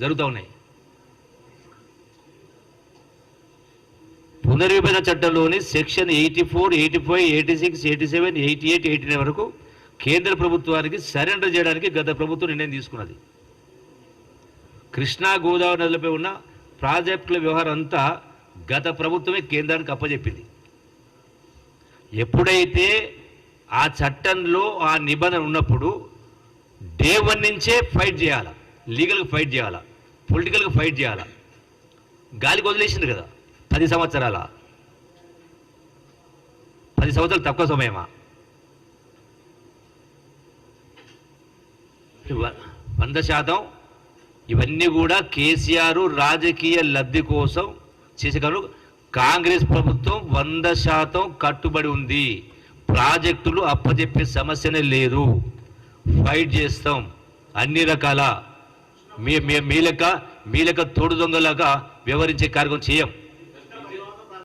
జరుగుతూ ఉన్నాయి. పునర్విభజన చట్టంలోని section eighty four eighty five eighty six eighty seven eighty eight eighty nine వరకు కేంద్ర ప్రభుత్వానికి సరెండర్ చేయడానికి గత ప్రభుత్వం నిర్ణయం తీసుకున్నది. కృష్ణా గోదావరి నదులపై ఉన్న ప్రాజెక్టుల వ్యవహారం అంతా గత ప్రభుత్వమే కేంద్రానికి అప్పజెప్పింది. ఎప్పుడైతే ఆ చట్టంలో ఆ నిబంధన ఉన్నప్పుడు డే వన్ నుంచే ఫైట్ చేయాలి. లీగల్గా ఫైట్ చేయాలా? పొలిటికల్గా ఫైట్ చేయాలా? గాలికి వదిలేసింది కదా పది సంవత్సరాల. పది సంవత్సరాలు తక్కువ సమయమా? వంద శాతం. ఇవన్నీ కూడా కేసీఆర్ రాజకీయ లబ్ధి కోసం చేసేకారు కాంగ్రెస్ ప్రభుత్వం వంద శాతం కట్టుబడి ఉంది. ప్రాజెక్టులు అప్పచెప్పే సమస్యనే లేదు. ఫైట్ చేస్తాం. అన్ని రకాల మీ- మీ లెక్క మీ లెక్క తోడు దొంగలాగా వ్యవహరించే కార్యక్రమం చేయం.